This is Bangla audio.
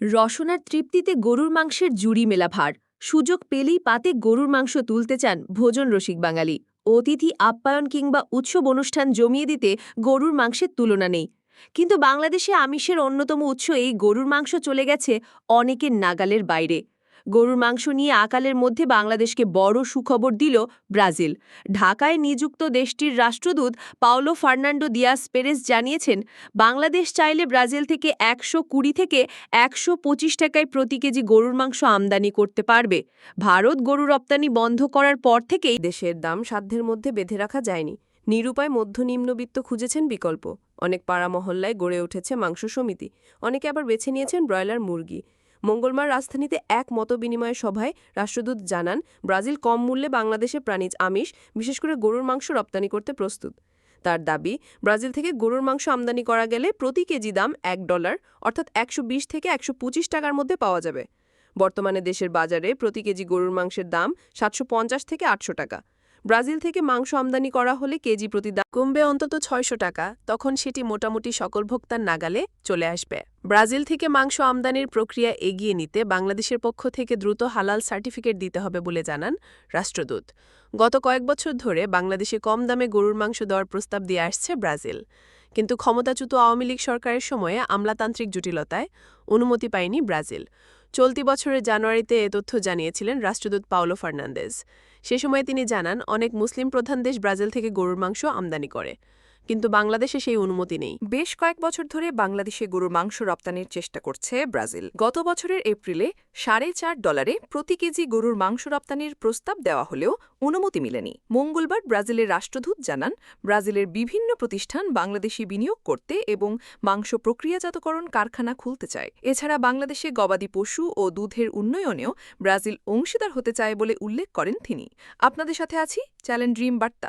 রসনার তৃপ্তিতে গরুর মাংসের জুড়ি মেলা ভার। সুযোগ পেলেই পাতে গরুর মাংস তুলতে চান ভোজন রসিক বাঙালি। অতিথি আপ্যায়ন কিংবা উৎসব অনুষ্ঠান জমিয়ে দিতে গরুর মাংসের তুলনা নেই। কিন্তু বাংলাদেশে আমিষের অন্যতম উৎস এই গরুর মাংস চলে গেছে অনেকের নাগালের বাইরে। গরুর মাংস নিয়ে আকালের মধ্যে বাংলাদেশকে বড় সুখবর দিল ব্রাজিল। ঢাকায় নিযুক্ত দেশটির রাষ্ট্রদূত পাওলো ফার্নান্ডো দিয়াস পেরেস জানিয়েছেন, বাংলাদেশ চাইলে ব্রাজিল থেকে একশো কুড়ি থেকে একশো পঁচিশ টাকায় প্রতি কেজি গরুর মাংস আমদানি করতে পারবে। ভারত গরু রপ্তানি বন্ধ করার পর থেকেই দেশের দাম সাধ্যের মধ্যে বেঁধে রাখা যায়নি। নিরুপায় মধ্য নিম্নবিত্ত খুঁজেছেন বিকল্প। অনেক পাড়া মহল্লায় গড়ে উঠেছে মাংস সমিতি। অনেকে আবার বেছে নিয়েছেন ব্রয়লার মুরগি। মঙ্গলবার রাজধানীতে এক মত বিনিময় সভায় রাষ্ট্রদূত জানান, ব্রাজিল কম মূল্যে বাংলাদেশে প্রাণীজ আমিষ, বিশেষ করে গরুর মাংস রপ্তানি করতে প্রস্তুত। তার দাবি, ব্রাজিল থেকে গরুর মাংস আমদানি করা গেলে প্রতি কেজি দাম এক ডলার, অর্থাৎ একশো বিশ থেকে একশো পঁচিশ টাকার মধ্যে পাওয়া যাবে। বর্তমানে দেশের বাজারে প্রতি কেজি গরুর মাংসের দাম সাতশো পঞ্চাশ থেকে আটশো টাকা। ব্রাজিল থেকে মাংস আমদানি করা হলে কেজি প্রতি দাম কমবে অন্তত ছয়শো টাকা, তখন সেটি মোটামুটি সকল ভোক্তার নাগালে চলে আসবে। ব্রাজিল থেকে মাংস আমদানির প্রক্রিয়া এগিয়ে নিতে বাংলাদেশের পক্ষ থেকে দ্রুত হালাল সার্টিফিকেট দিতে হবে বলে জানান রাষ্ট্রদূত। গত কয়েক বছর ধরে বাংলাদেশে কম দামে গরুর মাংস দেওয়ার প্রস্তাব দিয়ে আসছে ব্রাজিল। কিন্তু ক্ষমতাচ্যুত আওয়ামী লীগ সরকারের সময়ে আমলাতান্ত্রিক জটিলতায় অনুমতি পায়নি ব্রাজিল। চলতি বছরের জানুয়ারিতে এ তথ্য জানিয়েছিলেন রাষ্ট্রদূত পাওলো ফার্নান্দেজ। সে সময় তিনি জানান, অনেক মুসলিম প্রধান দেশ ব্রাজিল থেকে গরুর মাংস আমদানি করে। কিন্তু বাংলাদেশে সেই অনুমতি নেই। বেশ কয়েক বছর ধরে বাংলাদেশে গরুর মাংস রপ্তানির চেষ্টা করছে ব্রাজিল। গত বছরের এপ্রিলে সাড়ে চার ডলারে প্রতি কেজি গরুর মাংস রপ্তানির প্রস্তাব দেওয়া হলেও অনুমতি মিলেনি। মঙ্গলবার ব্রাজিলের রাষ্ট্রদূত জানান, ব্রাজিলের বিভিন্ন প্রতিষ্ঠান বাংলাদেশি বিনিয়োগ করতে এবং মাংস প্রক্রিয়াজাতকরণ কারখানা খুলতে চায়। এছাড়া বাংলাদেশে গবাদি পশু ও দুধের উন্নয়নেও ব্রাজিল অংশীদার হতে চায় বলে উল্লেখ করেন তিনি। আপনাদের সাথে আছি চ্যালেঞ্জ ড্রিম বার্তা।